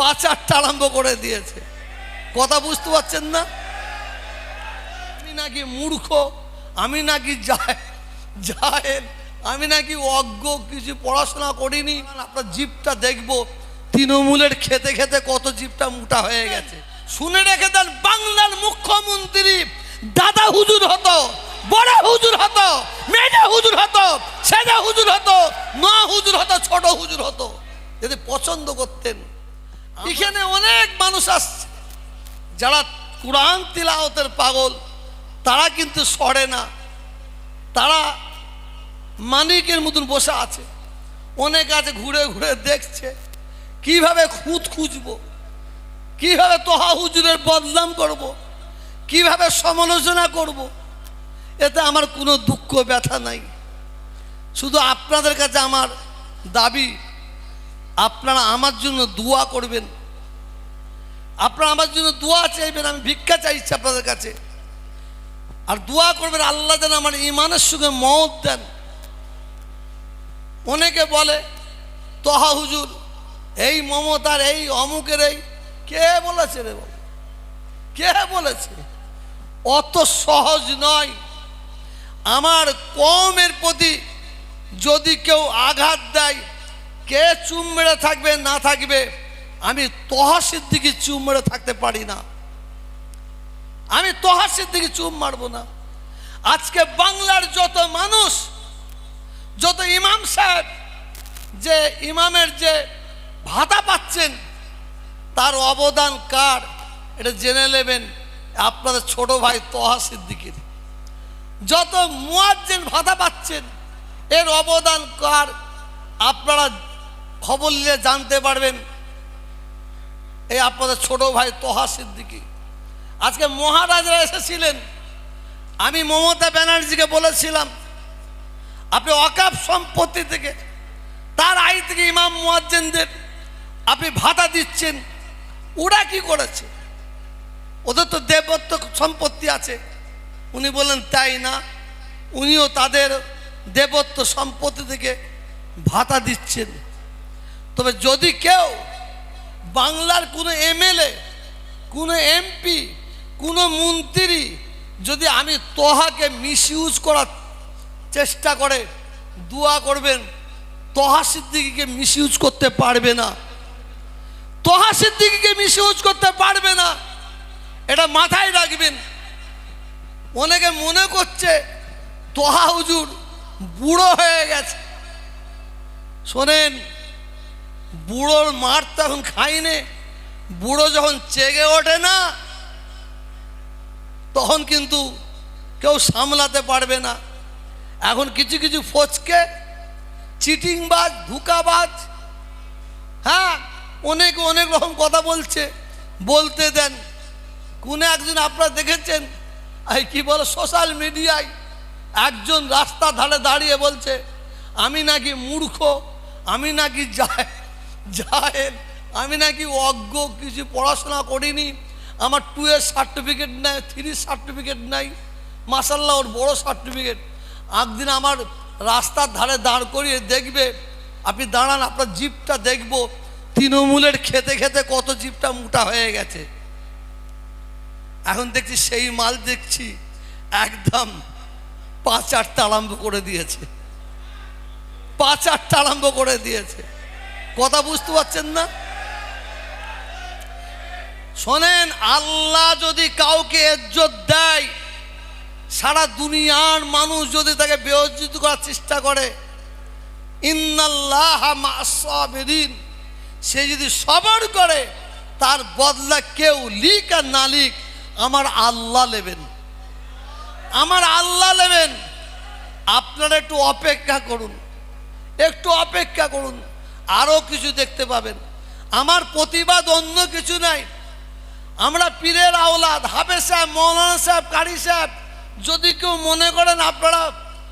পাচারটা আরম্ভ করে দিয়েছে। কথা বুঝতে পারছেন না? আমি নাকি মূর্খ, আমি নাকি যায় আমি নাকি অজ্ঞ, কিছু পড়াশোনা করিনি। আপনার জিপটা দেখব, তৃণমূলের খেতে খেতে কত জিপটা মোটা হয়ে গেছে। শুনে রেখে দেন, বাংলার মুখ্যমন্ত্রী দাদা হুজুর হতো, বড় হুজুর হতো, মেজা হুজুর হতো সেজা হুজুর হতো, মা হুজুর হতো, ছোট হুজুর হতো। যদি পছন্দ করতেন এখানে অনেক মানুষ আসছে। যারা কোরআন তিলাওতের পাগল, তারা কিন্তু সরে না। তারা মানিকের মতন বসে আছে। অনেক আছে ঘুরে ঘুরে দেখছে। কীভাবে খুঁত খুঁজবো? কীভাবে তোহা হুজুরের বদনাম করব। কীভাবে সমালোচনা করব। এতে আমার কোনো দুঃখ ব্যথা নাই। শুধু আপনাদের কাছে আমার দাবি আপনারা আমার জন্য দোয়া করবেন। আপনারা আমার জন্য দোয়া চাইবেন, আমি ভিক্ষা চাইছি আপনাদের কাছে। আর দোয়া করবেন, আল্লাহ যেন আমার ইমানের সঙ্গে মত দেন। অনেকে বলে, তহা হুজুর, এই মমতার, এই অমুকের, এই কে বলেছে রে কে বলেছে? অত সহজ নয়। আমার কমের প্রতি যদি কেউ আঘাত দেয় কে চুম মেরে থাকবে, না থাকবে, আমি তহা সিদ্দিকি চুম মেরে থাকতে পারি না। আমি তহা সিদ্দিকি চুম মারবো না। আজকে বাংলার যত মানুষ, যত ইমাম সাহেব, যে ইমামের যে ভাতা পাচ্ছেন, তার অবদান কার, এটা জেনে নেবেন আপনাদের ছোট ভাই তহা সিদ্দিকির। যত মুয়াজ্জেন ভাতা পাচ্ছেন, এর অবদান কার, আপনারা খবর নিয়ে জানতে পারবেন। এই আপনাদের ছোট ভাই তোহা সিদ্দিকি। আজকে মহারাজরা এসেছিলেন। আমি মমতা ব্যানার্জিকে বলেছিলাম, আপনি অকাপ সম্পত্তি থেকে, তার আই থেকে ইমাম মুয়াজ্জেনদের আপনি ভাতা দিচ্ছেন। ওরা কি করেছে? ওদের তো দেবত্ব সম্পত্তি আছে। উনি বললেন, তাই না। উনিও তাদের দেবত্ব সম্পত্তি থেকে ভাতা দিচ্ছেন। তবে যদি কেউ বাংলার কোনো এমএলএ, কোনো এমপি, কোনো মন্ত্রী যদি আমি তোহাকে মিসইউজ করার চেষ্টা করে, দোয়া করবেন, তোহা সিদ্দিকিকে মিসইউজ করতে পারবে না। তোহা সিদ্দিকিকে মিসইউজ করতে পারবে না। এটা মাথায় রাখবেন। অনেকে মনে করছে তোহা হুজুর বুড়ো হয়ে গেছে। শোনেন বুড়োর মার তখন খাইনে বুড়ো যখন চেগে ওঠে না, তখন কিন্তু কেউ সামলাতে পারবে না। এখন কিছু কিছু ফচকে, চিটিংবাজ, ধুকাবাজ হ্যাঁ অনেক অনেক রকম কথা বলছে। বলতে দেন, কোনে একজন আপনারা দেখেছেন? এই কি বলো সোশ্যাল মিডিয়ায় একজন রাস্তা ধারে দাঁড়িয়ে বলছে, আমি নাকি মূর্খ, আমি নাকি যায় জাহেল আমি নাকি অজ্ঞ, কিছু পড়াশোনা করিনি, আমার টু এর সার্টিফিকেট নাই থ্রি সার্টিফিকেট নাই মাসাল্লাহ ওর বড় সার্টিফিকেট একদিন আমার রাস্তার ধারে দাঁড় করিয়ে দেখবে, আপনি দাঁড়ান, আপনার জিপটা দেখব, তৃণমূলের খেতে খেতে কত জিপটা মোটা হয়ে গেছে। এখন দেখছি সেই মাল দেখছি, একদম পাঁচ আটটা আরম্ভ করে দিয়েছে। পাঁচ আটটা আরম্ভ করে দিয়েছে। কথা বুঝতে পারছেন না? শোনেন, আল্লাহ যদি কাউকে ইজ্জত দেয়, সারা দুনিয়ার মানুষ যদি তাকে বেয়জ্জিত করার চেষ্টা করে, ইন্নাল্লাহ মাসাবিরিন সে যদি সবর করে, তার বদলা কেউ লিক আর না লিক, আমার আল্লাহ নেবেন। আমার আল্লাহ নেবেন। আপনারা একটু অপেক্ষা করুন। একটু অপেক্ষা করুন। আরও কিছু দেখতে পাবেন। আমার প্রতিবাদ অন্য কিছু নাই। আমরা পীরের আওলাদ, হাফেজ সাহেব, মৌলানা সাহেব, কারি সাহেব, যদি কেউ মনে করেন আপনারা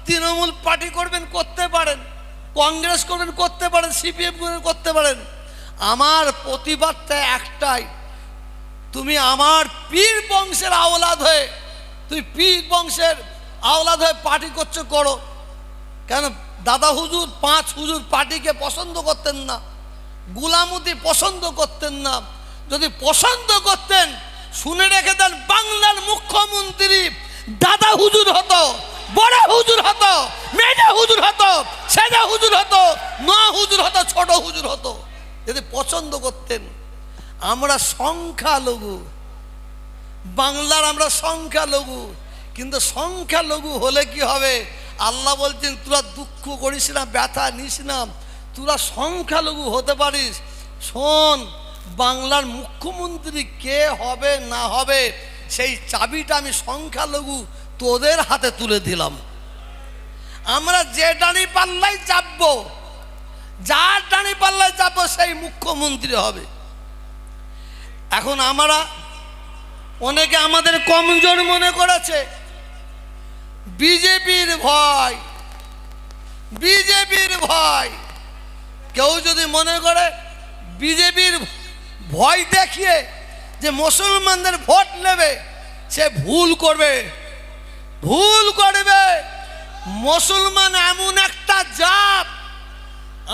তৃণমূল পার্টি করবেন, করতে পারেন। কংগ্রেস করবেন, করতে পারেন, সিপিএম করবেন, করতে পারেন। আমার প্রতিবাদটা একটাই, তুমি আমার পীর বংশের আওলাদ হয়ে তুই পীর বংশের আওলাদ হয়ে পার্টি করছ, করো। কেন দাদা হুজুর, পাঁচ হুজুর পার্টিকে পছন্দ করতেন না, গুলামতি পছন্দ করতেন না। যদি পছন্দ করতেন, শুনে রেখে দেন বাংলার মুখ্যমন্ত্রী দাদা হুজুর হতো, বড় হুজুর হতো, মেজা হুজুর হতো, সেজা হুজুর হতো, মা হুজুর হতো, ছোট হুজুর হতো। যদি পছন্দ করতেন, আমরা সংখ্যালঘু, বাংলার আমরা সংখ্যালঘু, কিন্তু সংখ্যালঘু হলে কি হবে? আল্লাহ বলছেন, তোরা দুঃখ করিস না, ব্যথা নিস না, তোরা সংখ্যালঘু হতে পারিস। শোন, বাংলার মুখ্যমন্ত্রী কে হবে না হবে, সেই চাবিটা আমি সংখ্যালঘু তোদের হাতে তুলে দিলাম। আমরা যে ডানি পাল্লাই চাপবো, যার ডানি পাল্লায় চাপবো, সেই মুখ্যমন্ত্রী হবে। এখন আমরা, অনেকে আমাদের কমজোর মনে করেছে বিজেপির ভয় বিজেপির ভয়। কেউ যদি মনে করে বিজেপির ভয় দেখিয়ে যে মুসলমানদের ভোট নেবে, সে ভুল করবে ভুল করবে। মুসলমান এমন একটা জাত,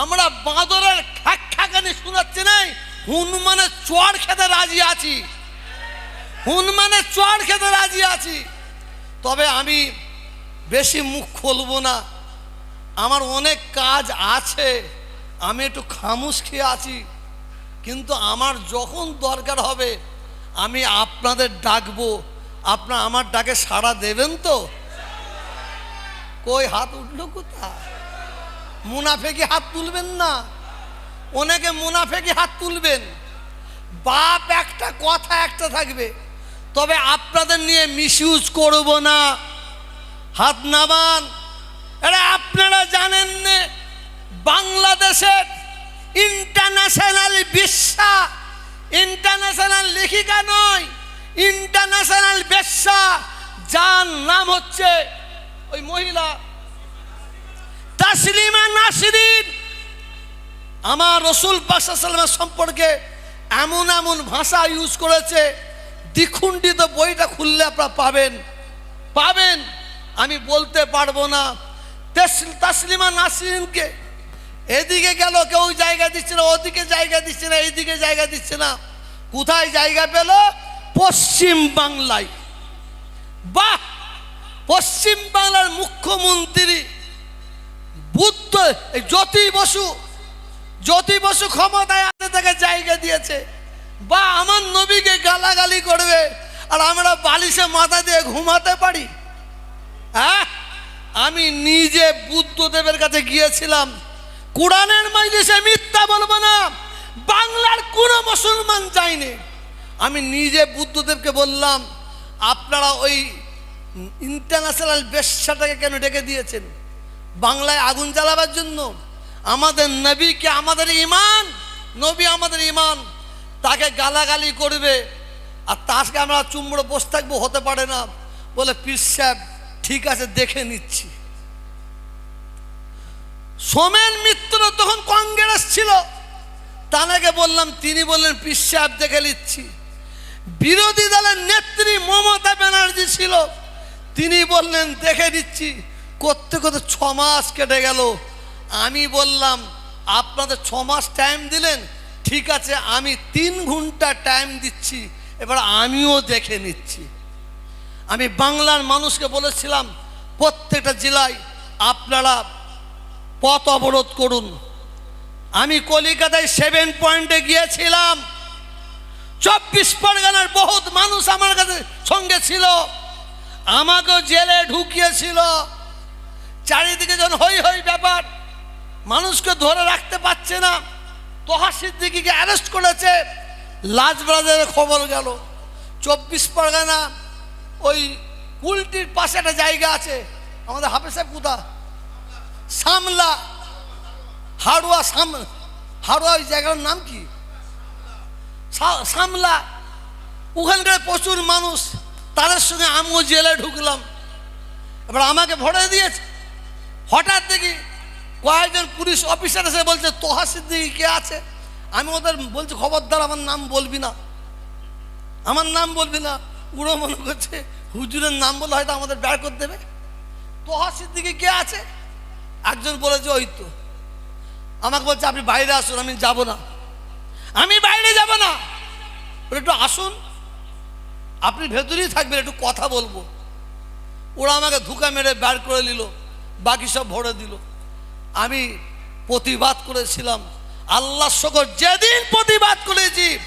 আমরা বাঁদরের খ্যাক খ্যাকানি শোনাচ্ছি নাই, হনুমানের চড় খেতে রাজি আছি। হনুমানের চড় খেতে রাজি আছি। তবে আমি বেশি মুখ খুলবো না। আমার অনেক কাজ আছে, আমি একটু খামুশ খেয়ে আছি। কিন্তু আমার যখন দরকার হবে, আমি আপনাদের ডাকবো। আপনার আমার ডাকে সাড়া দেবেন তো? কই, হাত উঠল কোথায়? মুনাফেকি হাত তুলবেন না? অনেকে মুনাফেকি হাত তুলবেন। বাপ একটা কথা একটা থাকবে, তবে আপনাদের নিয়ে মিসইউজ করব না। হাত নামান। আপনারা জানেন না, বাংলাদেশের ইন্টারন্যাশনাল বিশ্বা ইন্টারন্যাশনাল লেখিকা নয় ইন্টারন্যাশনাল বেশ্যা, যার নাম হচ্ছে ওই মহিলা তাসলিমা নাসরিন। আমার রসুল পাশাসালামের সম্পর্কে এমন এমন ভাষা ইউজ করেছে, দ্বিখণ্ডিত বইটা খুললে আপনারা পাবেন। পাবেন। আমি বলতে পারব না। তেস- তাসলিমা নাসরিনকে এদিকে গেল, কেউ জায়গা দিচ্ছে না, ওদিকে জায়গা দিচ্ছে না, এইদিকে জায়গা দিচ্ছে না। কোথায় জায়গা পেল? পশ্চিম বাংলায়। বাহ! পশ্চিম বাংলার মুখ্যমন্ত্রী বুদ্ধ জ্যোতি বসু জ্যোতি বসু ক্ষমতায় আছে, তাকে জায়গা দিয়েছে। বা আমার নবীকে গালাগালি করবে, আর আমরা বালিশে মাথা দিয়ে ঘুমাতে পারি? হ্যাঁ? আমি নিজে বুদ্ধদেবের কাছে গিয়েছিলাম। কোরআনের মাইজেসে মিথ্যা বলব না। বাংলার কোনো মুসলমান যায়নি। আমি নিজে বুদ্ধদেবকে বললাম, আপনারা ওই ইন্টারন্যাশনাল বেশ্যাটাকে কেন ডেকে দিয়েছেন? বাংলায় আগুন জ্বালাবার জন্য। আমাদের নবীকে আমাদের ইমান নবী আমাদের ইমান তাকে গালাগালি করবে। আর তাকে আমরা চুমড়ো বসে থাকব, হতে পারে না। বলে পীর সাহেব ঠিক আছে, দেখে নিচ্ছি। সোমেন মিত্র তখন কংগ্রেস ছিল। তানাকে বললাম, তিনি বললেন পীর সাহেব দেখে নিচ্ছি। বিরোধী দলের নেত্রী মমতা ব্যানার্জি ছিল। তিনি বললেন, দেখে দিচ্ছি করতে করতে ছ মাস কেটে গেল। আমি বললাম, আপনাদের ছ মাস টাইম দিলেন? ঠিক আছে, আমি তিন ঘণ্টা টাইম দিচ্ছি। এবার আমিও দেখে নিচ্ছি। আমি বাংলার মানুষকে বলেছিলাম, প্রত্যেকটা জেলায় আপনারা পথ অবরোধ করুন। আমি কলিকাতায় সেভেন পয়েন্টে গিয়েছিলাম। চব্বিশ পরগনার বহুত মানুষ আমার কাছে সঙ্গে ছিল। আমাকেও জেলে ঢুকিয়েছিল। চারিদিকে যখন হই হই ব্যাপার। মানুষকে ধরে রাখতে পারছে না। তোহা সিদ্দিকিকে অ্যারেস্ট করেছে। লাজবাজারে খবর গেল। চব্বিশ পরগনা ওই কুলটির পাশে একটা জায়গা আছে। আমাদের হাফেজ সাহেব কোথা সামলা। হাড়ুয়া সাম হাড়ুয়া ওই জায়গার নাম কি? সামলা। ওখানকার প্রচুর মানুষ। তাদের সঙ্গে আমিও জেলে ঢুকলাম। এবার আমাকে ভরে দিয়েছে। হঠাৎ দেখি কয়েকজন পুলিশ অফিসার এসে বলছে, তোহা সিদ্দিকি কে আছে? আমি ওদের বলছি, খবরদার, আমার নাম বলবি না। আমার নাম বলবি না। পুরো মনে করছে, হুজুরের নাম বলে হয়তো আমাদের বের করে দেবে। তোহা সিদ্দিকি কে আছে? একজন বলেছে, ওই তো। আমাকে বলছে, আপনি বাইরে আসুন, আমি যাব না। আমি বাইরে যাব না? একটু আসুন। আপনি ভেতরেই থাকবেন, একটু কথা বলব। ওরা আমাকে ধুকা মেরে বের করে নিল, বাকি সব ভরে দিল। আমি প্রতিবাদ করেছিলাম আল্লাহ শকর যেদিন প্রতিবাদ করেছি,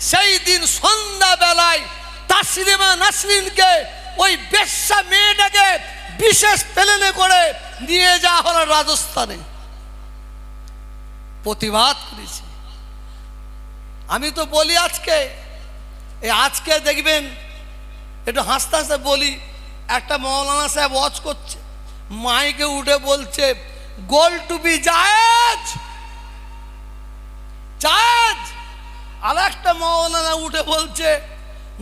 সেই দিন সন্ধ্যাবেলায় তাসলিমা নাসরিনকে ওই বেশ্যা মেয়েটাকে বিশেষ প্লেনে করে নিয়ে যাওয়া হলো রাজস্থানে। প্রতিবাদ করেছি। আমি তো বলি আজকে, এই আজকে দেখবেন, একটু হাসতে হাসতে বলি, একটা মৌলানা সাহেব ওয়াচ করছে, মাইকে উঠে বলছে, গোল টুপি জায়েজ! জায়েজ! আর একটা মৌলানা উঠে বলছে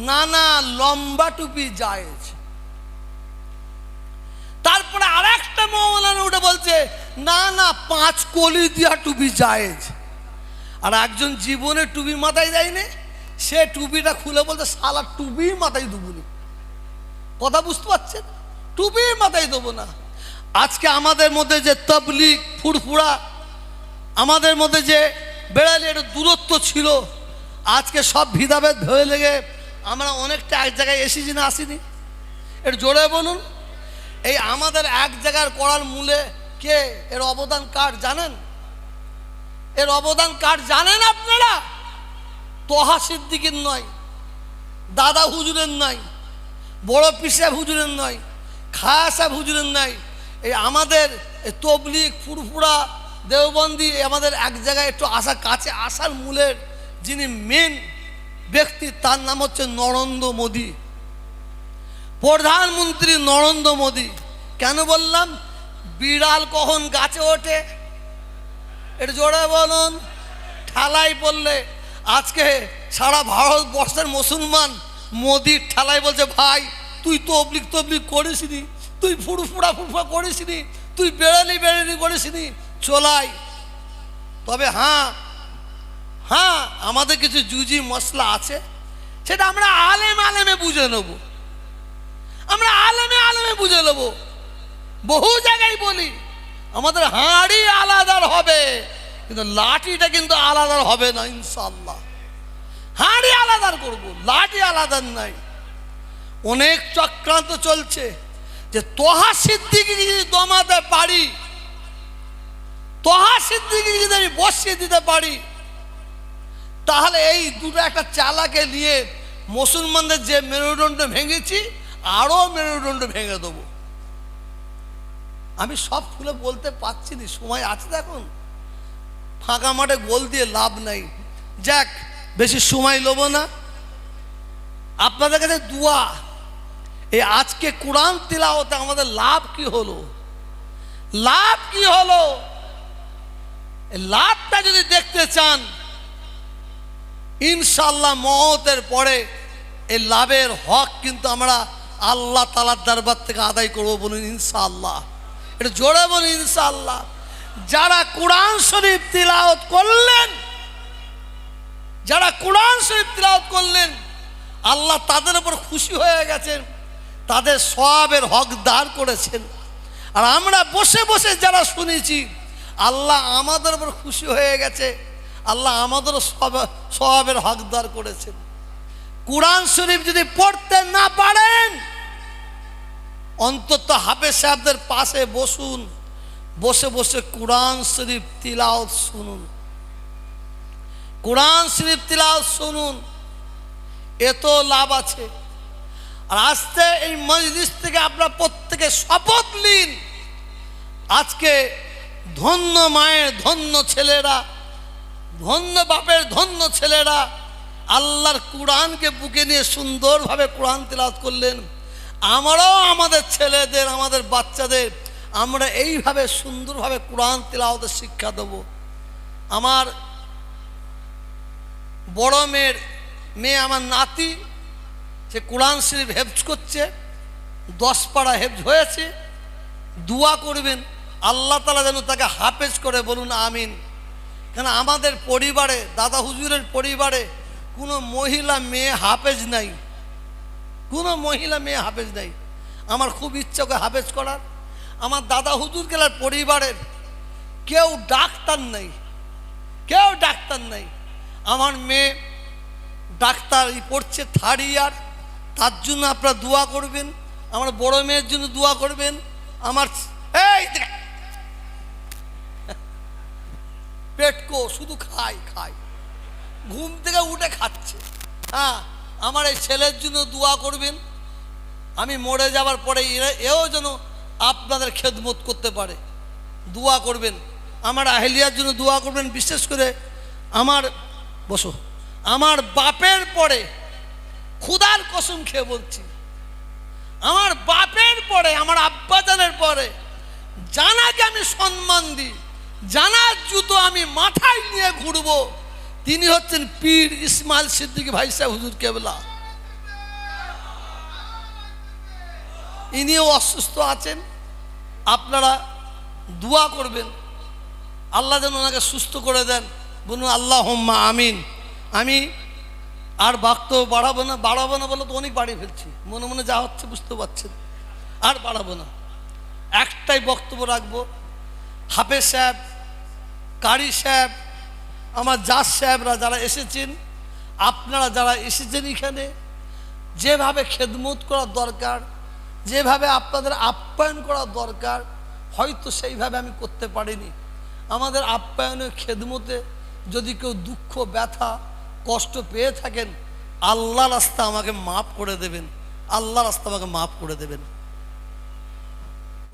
না না লম্বা টুপি জায়েজ। তারপরে আর একটা মৌলানা উঠে বলছে না না পাঁচ কলি দিয়া টুপি জায়েজ। আর একজন জীবনে টুপি মাথায় দেয়নি, সে টুপিটা খুলে বলছে সালা টুপি মাথায় দেবনি কথা বুঝতে পারছেন? টুপি মাথায় দেবো না। আজকে আমাদের মধ্যে যে তবলিক ফুরফুরা, আমাদের মধ্যে যে বেড়ালে একটু দূরত্ব ছিল, আজকে সব ভিদাভেদ হয়ে লেগে আমরা অনেকটা এক জায়গায় এসেছি না আসিনি? এর জোরে বলুন। এই আমাদের এক জায়গার করার মূলে কে? এর অবদান কার জানেন? এর অবদান কার জানেন আপনারা? তোহা সিদ্দিকের নয়, দাদা হুজুরের নয়, বড় পিসাব হুজুরের নয় খায়া সাহেব হুজুরের নয়। এই আমাদের তবলিক ফুরফুরা, দেওবন্দি আমাদের এক জায়গায় একটু আসা কাছে আসার মূলের যিনি মেন ব্যক্তি, তার নাম হচ্ছে নরেন্দ্র মোদী। প্রধানমন্ত্রী নরেন্দ্র মোদী। কেন বললাম? বিড়াল কখন গাছে ওঠে? এটা জোরে বলুন। ঠালাই পড়লে আজকে সারা ভারতবর্ষের মুসলমান মোদির ঠালাই বলছে, ভাই, তুই তবলিক তবলিক করিসনি, তুই ফুরফুরা ফুরফুরা করিসনি, তুই বেড়ালি বেড়ালি করিসনি, চলাই। তবে হ্যাঁ হ্যাঁ আমাদের কিছু জুজি মশলা আছে, সেটা আমরা আলেম আলেমে বুঝে নেব। আমরা আলেমে আলেমে বুঝে নেব। বহু জায়গায় বলি, আমাদের হাঁড়ি আলাদার হবে, কিন্তু লাঠিটা কিন্তু আলাদার হবে না ইনশাল্লাহ হাঁড়ি আলাদার করব, লাঠি আলাদার নাই। অনেক চক্রান্ত চলছে যে তোহা সিদ্দিকে যদি দমাতে পারি, তোহা সিদ্দিকে যদি আমি বসিয়ে দিতে পারি তাহলে এই দুটো একটা চালাকে নিয়ে মুসলমানদের যে মেরুদণ্ড ভেঙেছি আরও মেরুদণ্ড ভেঙে দেবো। আমি সব খুলে বলতে পারছি না, সময় আছে দেখুন ফাঁকা মাঠে গোল দিয়ে লাভ নাই। যাক, বেশি সময় লোব না। আপনাদের কাছে দুয়া এই আজকে কোরআন তিলাওতে আমাদের লাভ কি হলো? লাভ কি হলো? লাভটা যদি দেখতে চান ইনশাল্লাহ মহতের পরে এই লাভের হক কিন্তু আমরা আল্লাহ তালার দরবার থেকে আদায় করব বলুন ইনশাআল্লাহ। এটা জোরে বলুন ইনশাআল্লাহ। যারা কোরআন শরীফ তিলাওত করলেন, যারা কোরআন শরীফ তিলাওত করলেন, আল্লাহ তাদের উপর খুশি হয়ে গেছেন, তাদের সবের হকদার করেছেন। আর আমরা বসে বসে যারা শুনেছি, আল্লাহ আমাদের উপর খুশি হয়ে গেছে। আল্লাহ আমাদেরও সব সবের হকদার করেছেন। কোরআন শরীফ যদি পড়তে না পারেন, অন্তত হাফেজ সাহেবদের পাশে বসুন, বসে বসে কোরআন শরীফ তিলাওত শুনুন। কোরআন শরীফ তিলাওত শুনুন এত লাভ আছে। আর আজকে এই মজলিস থেকে আপনারা প্রত্যেকে শপথ নিন। আজকে ধন্য মায়ের ধন্য ছেলেরা ধন্য বাপের ধন্য ছেলেরা। আল্লাহর কোরআনকে বুকে নিয়ে সুন্দরভাবে কোরআন তেলাওয়াত করলেন। আমরাও আমাদের ছেলেদের, আমাদের বাচ্চাদের, আমরা এইভাবে সুন্দরভাবে কোরআন তেলাওয়াতের শিক্ষা দেব। আমার বড় মেয়ের, মেয়ে আমার নাতি, সে কোরআন শরীফ হেফজ করছে, দশ পাড়া হেফজ হয়েছে। দোয়া করবেন, আল্লাহ তালা যেন তাকে হাফেজ করে বলুন, আমিন। কেন আমাদের পরিবারে, দাদা হুজুরের পরিবারে কোনো মহিলা মেয়ে হাফেজ নাই। কোনো মহিলা মেয়ে হাফেজ নাই। আমার খুব ইচ্ছা ওকে হাফেজ করার। আমার দাদা হুজুর গেলার পরিবারের কেউ ডাক্তার নেই। কেউ ডাক্তার নেই। আমার মেয়ে ডাক্তার পড়ছে থার্ড ইয়ার তার জন্য আপনারা দোয়া করবেন। আমার বড় মেয়ের জন্য দোয়া করবেন। আমার এই পেটকো শুধু খাই খাই। ঘুম থেকে উঠে খাচ্ছে। হ্যাঁ আমার এই ছেলের জন্য দোয়া করবেন। আমি মরে যাবার পরে এও যেন আপনাদের খেদমত করতে পারে। দোয়া করবেন। আমার আহেলিয়ার জন্য দোয়া করবেন, বিশেষ করে আমার, বসো। আমার বাপের পরে ক্ষুদার কসম খেয়ে বলছি। আমার বাপের পরে, আমার আব্বাজানের পরে জানাকে আমি সম্মান দিই। জানার জুতো আমি মাথায় নিয়ে ঘুরবো। তিনি হচ্ছেন পীর ইসমাইল সিদ্দিকী ভাই সাহেব, হুজুর কেবলা। ইনিও অসুস্থ আছেন, আপনারা দোয়া করবেন। আল্লাহ যেন ওনাকে সুস্থ করে দেন। বলুন আল্লাহ হোম্মা আমিন। আমি আর বাক্য বাড়াবো না বাড়াবো না বলে তো অনেক বাড়িয়ে ফেলছি। মনে মনে যা হচ্ছে বুঝতে পারছেন। আর বাড়াবো না। একটাই বক্তব্য রাখব। হাফেজ সাহেব কারি সাহেব, আমার জাজ সাহেবরা যারা এসেছেন, আপনারা যারা এসেছেন এখানে, যেভাবে খেদমত করা দরকার, যেভাবে আপনাদের আপ্যায়ন করা দরকার, হয়তো সেইভাবে আমি করতে পারিনি। আমাদের আপ্যায়নে খেদমতে যদি কেউ দুঃখ, ব্যথা, কষ্ট পেয়ে থাকেন, আল্লাহ রাস্তা আমাকে মাফ করে দেবেন। আল্লাহ রাস্তা আমাকে মাফ করে দেবেন।